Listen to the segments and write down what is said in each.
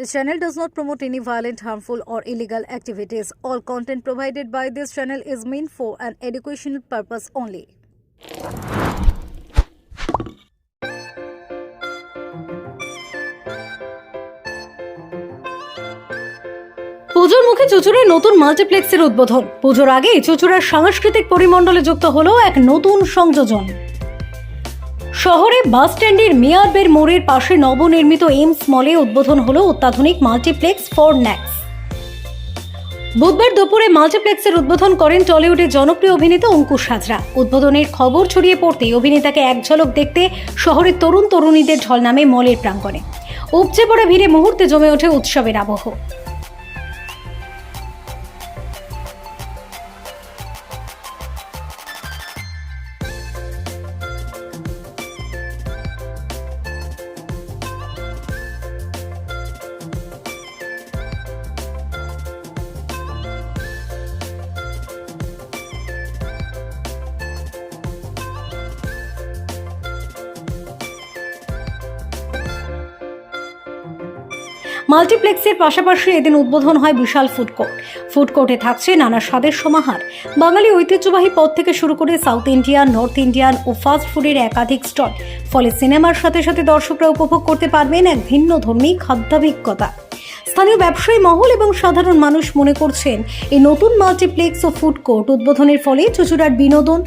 This channel does not promote any violent, harmful, or illegal activities. All content provided by this channel is meant for an educational purpose only. পুজোর মুখে চুচুড়ায় নতুন মাল্টিপ্লেক্সের উদ্বোধন পুজোর আগেই চুচুড়ার সাংস্কৃতিক পরিমণ্ডলে যুক্ত হলো এক নতুন সংযোজন শহরে বাস স্ট্যান্ডের মেয়ারবের মোড়ের পাশে নবনির্মিত এইমস মলে উদ্বোধন হলো অত্যাধুনিক মাল্টিপ্লেক্স ফর ন্যাক্স। বুধবার দুপুরে মাল্টিপ্লেক্সের উদ্বোধন করেন টলিউডের জনপ্রিয় অভিনেতা অঙ্কুশ হাজরা। উদ্বোধনের খবর ছড়িয়ে পড়তেই অভিনেতাকে এক ঝলক দেখতে শহরের তরুণ তরুণীদের ঢল নামে মলের প্রাঙ্গণে। উপচে পড়া ভিড়ে মুহূর্তে জমে ওঠে উৎসবের আবহ। মাল্টিপ্লেক্সের পাশাপাশি এদিন উদ্বোধন হয় বিশাল ফুড কোর্ট ফুড কোর্টে থাকছে নানা স্বাদের সমাহার। বাঙালি ঐতিহ্যবাহী পদ থেকে শুরু করে সাউথ ইন্ডিয়ান নর্থ ইন্ডিয়ান ও ফাস্ট ফুডের একাধিক স্টল ফলে সিনেমার সাথে সাথে দর্শকরা উপভোগ করতে পারবেন এক ভিন্ন ধর্মী খাদ্যাভিজ্ঞতা। স্থানীয় ব্যবসায়ী মহল এবং সাধারণ মানুষ মনে করছেন, এই নতুন মাল্টিপ্লেক্স ও ফুড কোর্ট উদ্বোধনের ফলে চুচুড়ার বিনোদন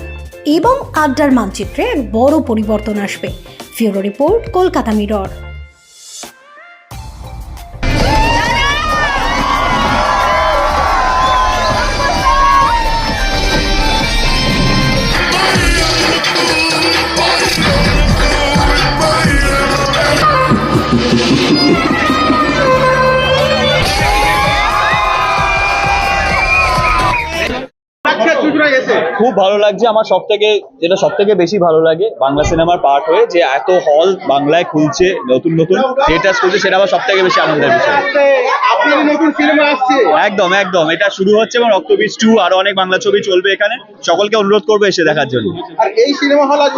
এবং আড্ডার মানচিত্রে এক বড় পরিবর্তন আসবে। Bureau report, Kolkata Mirror. খুব ভালো লাগছে। আমার সব থেকে যেটা সব থেকে বেশি ভালো লাগে বাংলা সিনেমার পার্ট হয়ে যে এত হল বাংলায় খুলছে নতুন নতুন থিয়েটার্স খুলছে সেটা আমার সব থেকে বেশি আনন্দের বিষয়। একদম একদম। এটা শুরু হচ্ছে এবং রক্তবীজ টু আরও অনেক বাংলা ছবি চলবে এখানে। সকলকে অনুরোধ করব এসে দেখার জন্য। আর এই সিনেমা হল আজ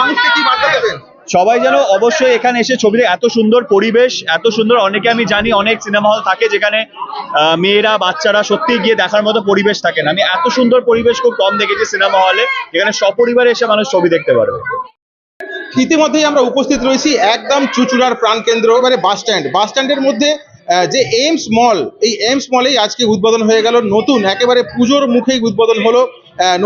মানুষকে কি বার্তা দেবেন? সবাই যেন অবশ্যই এখানে এসে ছবিতে এত সুন্দর পরিবেশ, এত সুন্দর। অনেকে আমি জানি অনেক সিনেমা হল থাকে যেখানে মেয়েরা, বাচ্চারা সত্যি গিয়ে দেখার মতো পরিবেশ থাকে না। আমি এত সুন্দর পরিবেশ খুব কম দেখেছি সিনেমা হলে যেখানে সপরিবারে এসে মানুষ ছবি দেখতে পারবে। ইতিমধ্যেই আমরা উপস্থিত রয়েছি একদম চুচুড়ার প্রাণকেন্দ্র মানে বাস স্ট্যান্ড। বাস স্ট্যান্ডের মধ্যে যে এইমস মল এই এইমস মলেই আজকে উদ্বোধন হয়ে গেল নতুন, একেবারে পুজোর মুখেই উদ্বোধন হলো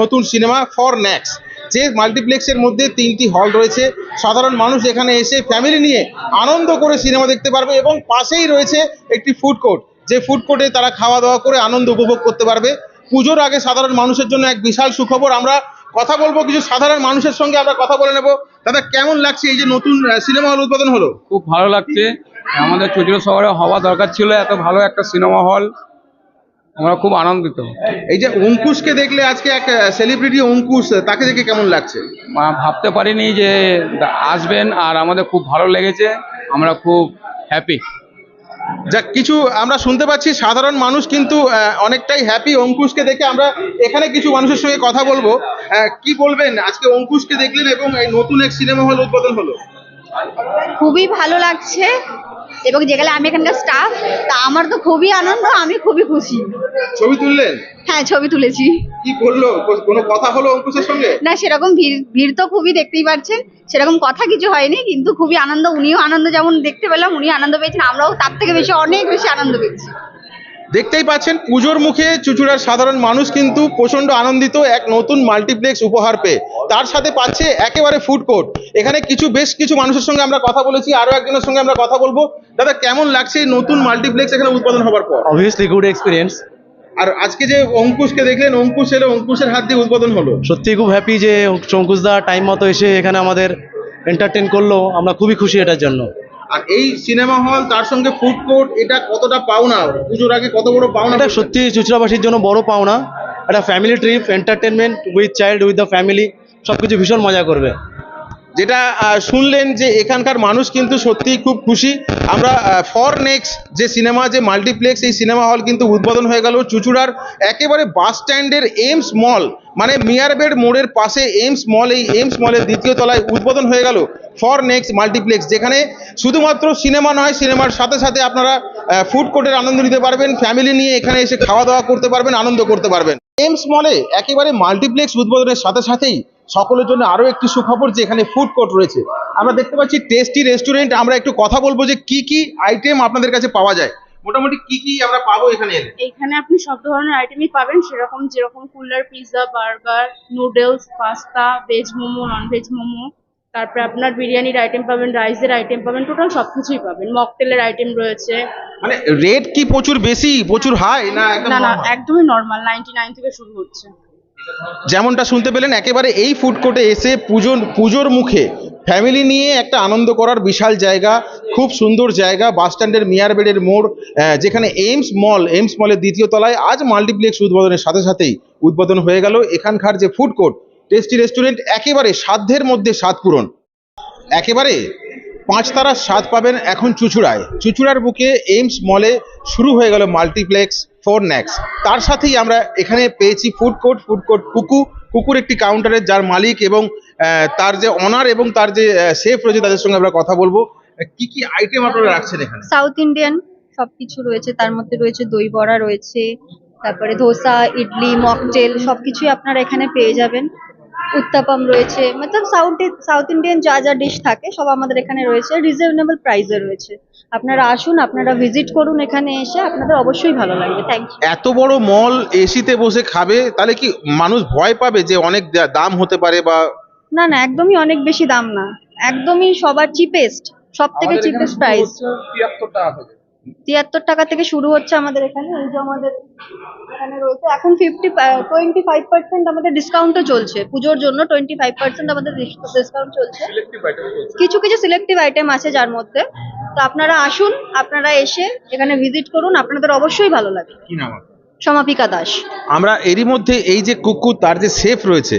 নতুন সিনেমা ফর ন্যাক্স যে মাল্টিপ্লেক্সের মধ্যে তিনটি হল রয়েছে। সাধারণ মানুষ এখানে এসে ফ্যামিলি নিয়ে আনন্দ করে সিনেমা দেখতে পারবে এবং পাশেই রয়েছে একটি ফুড কোর্ট যে ফুড কোর্টে তারা খাওয়া দাওয়া করে আনন্দ উপভোগ করতে পারবে। পুজোর আগে সাধারণ মানুষের জন্য এক বিশাল সুখবর। আমরা কথা বলব কিছু সাধারণ মানুষের সঙ্গে, আমরা কথা বলে নেব। দাদা, কেমন লাগছে এই যে নতুন সিনেমা হল উদ্বোধন হলো? খুব ভালো লাগছে। আমাদের চুচুড়ো শহরে হওয়া দরকার ছিল, এত ভালো একটা সিনেমা হল। আমরা খুব আনন্দিত। এই যে অঙ্কুশকে দেখলে আজকে এক সেলিব্রিটি অঙ্কুশ তাকে দেখে কেমন লাগছে? ভাবতে পারিনি যে আসবেন আর আমাদের খুব ভালো লেগেছে আমরা খুব হ্যাপি যাক কিছু আমরা শুনতে পাচ্ছি সাধারণ মানুষ কিন্তু অনেকটাই হ্যাপি অঙ্কুশকে দেখে। আমরা এখানে কিছু মানুষের সঙ্গে কথা বলব। আহ, কি বলবেন? আজকে অঙ্কুশকে দেখলেন এবং এই নতুন এক সিনেমা হল উদ্বোধন হলো। খুবই ভালো লাগছে। এবং যেগুলো আমি এখানকার স্টাফ তা আমার তো খুবই আনন্দ আমি খুবই খুশি। ছবি তুললেন? হ্যাঁ ছবি তুলেছি। কি করল? কোনো কথা হলো অঙ্কুশের সঙ্গে? না সেরকম ভিড় ভিড় তো খুবই দেখতেই পাচ্ছেন। সেরকম কথা কিছু হয়নি কিন্তু খুবই আনন্দ উনিও আনন্দ যেমন দেখতে পেলাম উনি আনন্দ পেয়েছেন আমরাও তার থেকে বেশি অনেক বেশি আনন্দ পেয়েছি। দেখতেই পাচ্ছেন পুজোর মুখে চুচুড়ার সাধারণ মানুষ কিন্তু প্রচণ্ড আনন্দিত এক নতুন মাল্টিপ্লেক্স উপহার পেয়ে। তার সাথে পাচ্ছে একেবারে ফুড কোর্ট এখানে কিছু বেশ কিছু মানুষের সঙ্গে আমরা কথা বলেছি আরও একজনের সঙ্গে আমরা কথা বলব। দাদা কেমন লাগছে এই নতুন মাল্টিপ্লেক্স এখানে উৎপাদন হবার পর? অবভিয়াসলি গুড এক্সপিরিয়েন্স আর আজকে যে অঙ্কুশকে দেখলেন অঙ্কুশ এলো অঙ্কুশের হাত দিয়ে উদ্বোধন হলো। সত্যি খুব হ্যাপি যে চঙ্কুশদা টাইম মতো এসে এখানে আমাদের এন্টারটেন করল। আমরা খুবই খুশি এটার জন্য। আর এই সিনেমা হল তার সঙ্গে ফুড কোর্ট এটা কতটা পাওনা? পুজোর আগে কত বড় পাওনা এটা সত্যি চুচড়াবাসীর জন্য বড় পাওনা। একটা family trip entertainment with child with the family সব কিছু ভীষণ মজা করবে। যেটা শুনলেন যে এখানকার মানুষ কিন্তু সত্যিই খুব খুশি। আমরা ফর নেক্সট যে সিনেমা যে মাল্টিপ্লেক্স এই সিনেমা হল কিন্তু উদ্বোধন হয়ে গেল চুচুড়ার একেবারে বাস স্ট্যান্ডের এইমস মল মানে মিয়ারবেড মোড়ের পাশে এইমস মল এই এইমস মলের দ্বিতীয় তলায় উদ্বোধন হয়ে গেল। ফর নেক্সট মাল্টিপ্লেক্স, যেখানে শুধুমাত্র সিনেমা নয়, সিনেমার সাথে সাথে আপনারা ফুড কোর্টের আনন্দ নিতে পারবেন ফ্যামিলি নিয়ে এখানে এসে খাওয়া দাওয়া করতে পারবেন, আনন্দ করতে পারবেন। এইমস মলে একেবারে মাল্টিপ্লেক্স উদ্বোধনের সাথে সাথেই সকলের জন্য আরও একটি সুখবর যে এখানে ফুড কোর্ট রয়েছে। আমরা দেখতে পাচ্ছি টেস্টি রেস্টুরেন্ট আমরা একটু কথা বলব যে কি কি আইটেম আপনাদের কাছে পাওয়া যায়। মোটামুটি কি কি আমরা পাবো এখানে এলে? এইখানে আপনি সব ধরনের আইটেমই পাবেন, সেরকম যেরকম cooler pizza burger noodles pasta veg momo non veg momo তারপরে আপনার বিরিয়ানির আইটেম পাবেন রাইসের আইটেম পাবেন টোটাল সবকিছুই পাবেন। মকটেলের আইটেম রয়েছে। মানে রেট কি প্রচুর বেশি প্রচুর হাই না একদম না না একদমই নর্মাল নাইনটি নাইন থেকে শুরু হচ্ছে। যেমনটা শুনতে পেলেন একেবারে এই ফুড কোর্টে এসে পুজোর পুজোর মুখে ফ্যামিলি নিয়ে একটা আনন্দ করার বিশাল জায়গা খুব সুন্দর জায়গা বাস স্ট্যান্ডের মিয়ার বেডের মোড় যেখানে এইমস মল এইমস মলের দ্বিতীয় তলায় আজ মাল্টিপ্লেক্স উদ্বোধনের সাথে সাথেই উদ্বোধন হয়ে গেল। এখানকার যে ফুড কোর্ট টেস্টি রেস্টুরেন্ট একেবারে সাধ্যের মধ্যে স্বাদ পূরণ। একেবারে পাঁচ তারার স্বাদ পাবেন এখন চুচুড়ায়। চুচুড়ার বুকে এইমস মলে শুরু হয়ে গেল মাল্টিপ্লেক্স ফোর ন্যাক্স। তার সাথেই আমরা এখানে পেয়েছি ফুড কোর্ট ফুড কোর্ট কুকু। কুকুর একটি কাউন্টারের যার মালিক এবং তার যে অনার এবং তার যে শেফ রয়েছে তাদের সঙ্গে আমরা কথা বলব। কি কি আইটেম আপনারা রাখছেন এখানে? সাউথ ইন্ডিয়ান সবকিছু রয়েছে। তার মধ্যে রয়েছে দই বড়া রয়েছে, তারপরে ধোসা, ইডলি মকটেল সবকিছুই আপনারা এখানে পেয়ে যাবেন। উত্তাপাম রয়েছে। মতলব সাউথ সাউথ ইন্ডিয়ান যা যা ডিশ থাকে সব আমাদের এখানে রয়েছে। রিজনেবল প্রাইসে রয়েছে। আপনারা আসুন আপনারা ভিজিট করুন এখানে এসে আপনাদের অবশ্যই ভালো লাগবে। থ্যাংক ইউ এত বড় মল এসিতে বসে খাবে তাহলে কি মানুষ ভয় পাবে যে অনেক দা- দাম হতে পারে বা না না একদমই অনেক বেশি দাম না। একদমই সবার চিপেস্ট সব থেকে চিপেস্ট প্রাইস তিয়াত্তর টাকা তিয়াত্তর টাকা থেকে শুরু হচ্ছে আমাদের এখানে এই যে আমাদের এখানে রয়েছে। এখন ফিফটি টোয়েন্টি ফাইভ পার্সেন্ট আমাদের ডিসকাউন্টও চলছে। পুজোর জন্য টোয়েন্টি ফাইভ পার্সেন্ট আমাদের ডিসকাউন্ট চলছে। কিছু কিছু সিলেক্টিভ আইটেম আছে যার মধ্যে। তো আপনারা আসুন আপনারা এসে এখানে ভিজিট করুন। আপনাদের অবশ্যই ভালো লাগে। কি নাম সমাপিকা দাস। আমরা এরই মধ্যে এই যে কুকু তার যে শেফ রয়েছে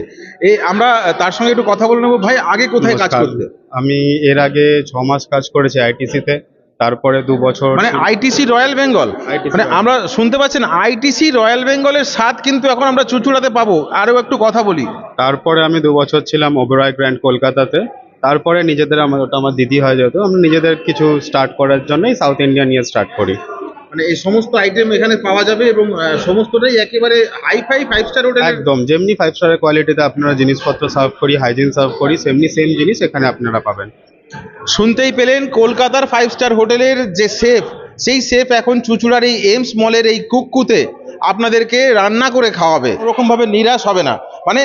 এই আমরা তার সঙ্গে একটু কথা বলে নেব। ভাই আগে কোথায় কাজ। করতে? আমি এর আগে ছ মাস কাজ করেছি আইটিসিতে। তারপরে দু বছর মানে আইটিসি রয়্যাল বেঙ্গল মানে আমরা শুনতে পাচ্ছেন আইটিসি রয়্যাল বেঙ্গলের স্বাদ কিন্তু এখন আমরা চুচুড়াতে পাবো। আরও একটু কথা বলি। তারপরে আমি দু বছর ছিলাম ওবেরয় গ্র্যান্ড কলকাতাতে তারপরে নিজেদের আমার ওটা আমার দিদি হয় যেহেতু আমরা নিজেদের কিছু স্টার্ট করার জন্যই সাউথ ইন্ডিয়া নিয়ে স্টার্ট করি। মানে এই সমস্ত আইটেম এখানে পাওয়া যাবে এবং সমস্তটাই একেবারে hi fi five star hotel একদম যেমনি ফাইভ স্টারের কোয়ালিটিতে আপনারা জিনিসপত্র সার্ভ করি হাইজিন সার্ভ করি সেমনি সেম জিনিস এখানে আপনারা পাবেন। শুনতেই পেলেন কলকাতার ফাইভ স্টার হোটেলের যে শেফ সেই শেফ এখন চুচুড়ার এই এমস মলের এই কুককুতে আপনাদেরকে রান্না করে খাওয়াবে। ওরকম ভাবে নিরাশ হবে না। মানে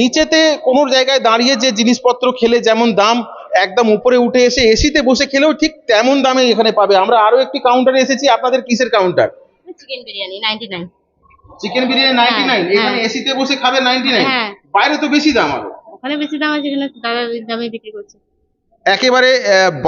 নিচেতে কোনো জায়গায় দাঁড়িয়ে যে জিনিসপত্র খেলে যেমন দাম একদম উপরে উঠে এসে এসিতে বসে খেলেও ঠিক তেমন দামে এখানে পাবে। আমরা আরও একটি কাউন্টারে এসেছি আপনাদের কিসের counter chicken biryani ninety nine chicken biryani ninety nine হ্যাঁ, এখানে হ্যাঁ। এসিতে বসে খাবে নাইনটি নাইন হ্যাঁ। বাইরে তো বেশি দাম আরও। ওখানে বেশি দাম আছে এখানে দাদা দামে বিক্রি করছে। একেবারে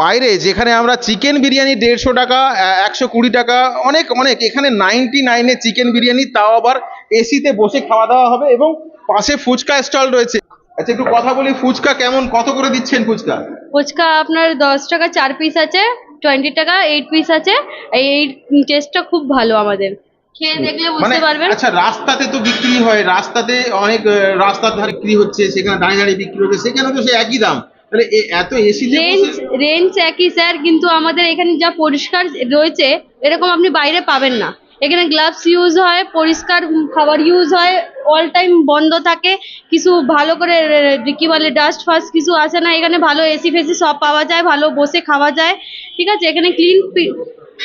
বাইরে যেখানে আমরা চিকেন বিরিয়ানি দেড়শো টাকা একশো কুড়ি টাকা অনেক অনেক এখানে নাইনটি নাইনে চিকেন বিরিয়ানি তাও আবার এসিতে বসে খাওয়া দাওয়া হবে এবং পাশে ফুচকা স্টল রয়েছে। আচ্ছা একটু কথা বলি ফুচকা কেমন? কত করে দিচ্ছেন ফুচকা? ফুচকা আপনার দশ টাকা চার পিস আছে টোয়েন্টি টাকা এইট পিস আছে এই টেস্টটা খুব ভালো আমাদের। খেয়ে দেখলে মানে বুঝতে পারবেন। আচ্ছা রাস্তাতে তো বিক্রি হয় রাস্তাতে অনেক রাস্তার ধারে বিক্রি হচ্ছে সেখানে দাঁড়িয়ে দাঁড়িয়ে বিক্রি হচ্ছে সেখানে তো সে একই দাম। তাহলে এত এসি রেঞ্জ রেঞ্জ একই স্যার কিন্তু আমাদের এখানে যা পরিষ্কার রয়েছে এরকম আপনি বাইরে পাবেন না। এখানে গ্লাভস ইউজ হয় পরিষ্কার খাবার ইউজ হয় অল টাইম বন্ধ থাকে কিছু ভালো করে কি বলে ডাস্ট ফাস্ট কিছু আসে না। এখানে ভালো এসি ফেসি সব পাওয়া যায় ভালো বসে খাওয়া যায়। ঠিক আছে এখানে ক্লিন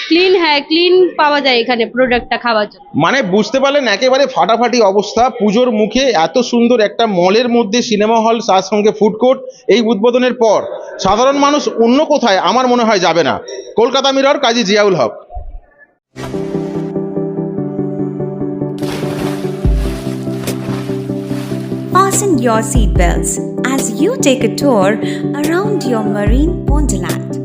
ক্লিন হ্যাঁ ক্লিন পাওয়া যায় এখানে প্রোডাক্টটা খাওয়ার জন্য। মানে বুঝতে পারলেন একেবারে ফাটাফাটি অবস্থা। পুজোর মুখে এত সুন্দর একটা মলের মধ্যে সিনেমা হল তার সঙ্গে ফুড কোর্ট এই উদ্বোধনের পর সাধারণ মানুষ অন্য কোথায় আমার মনে হয় যাবে না। Kolkata Mirror Kazi Ziaul Haque. Fasten your seatbelts as you take a tour around your marine wonderland.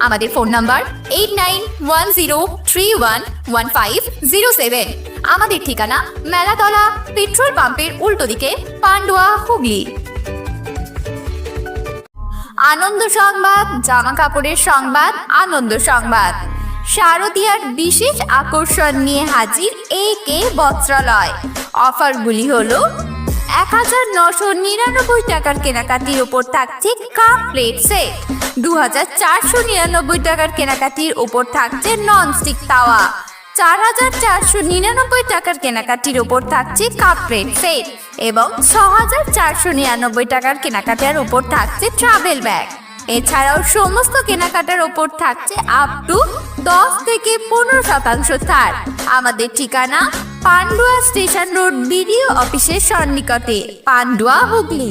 আমাদের phone number eight nine one zero three one one five zero seven আমাদের ঠিকানা মেলাতলা পেট্রোল পাম্পের উল্টো দিকে পান্ডুয়া হুগলি। আনন্দ সংবাদ, জামা কাপড়ের সংবাদ, আনন্দ সংবাদ। শারদীয়ার বিশেষ আকর্ষণ নিয়ে হাজির এ কে বস্ত্রালয়। অফারগুলি হলো এক হাজার নশো নিরানব্বই টাকার কেনাকাটির ওপর থাকছে কাপ প্লেট সেট। দু হাজার চারশো নিরানব্বই টাকার কেনাকাটির ওপর থাকছে ননস্টিক তাওয়া। চার হাজার চারশো নিরানব্বই টাকার কেনাকাটির ওপর থাকছে কাপ প্লেট সেট। এবং ছ হাজার চারশো নিরানব্বই টাকার কেনাকাটার ওপর থাকছে ট্রাভেল ব্যাগ। এছাড়াও সমস্ত কেনাকাটার ওপর থাকছে আপ টু দশ থেকে পনেরো শতাংশ ছাড়। আমাদের ঠিকানা পান্ডুয়া স্টেশন রোড বিডিও অফিসের সন্নিকটে, Pandua Hooghly.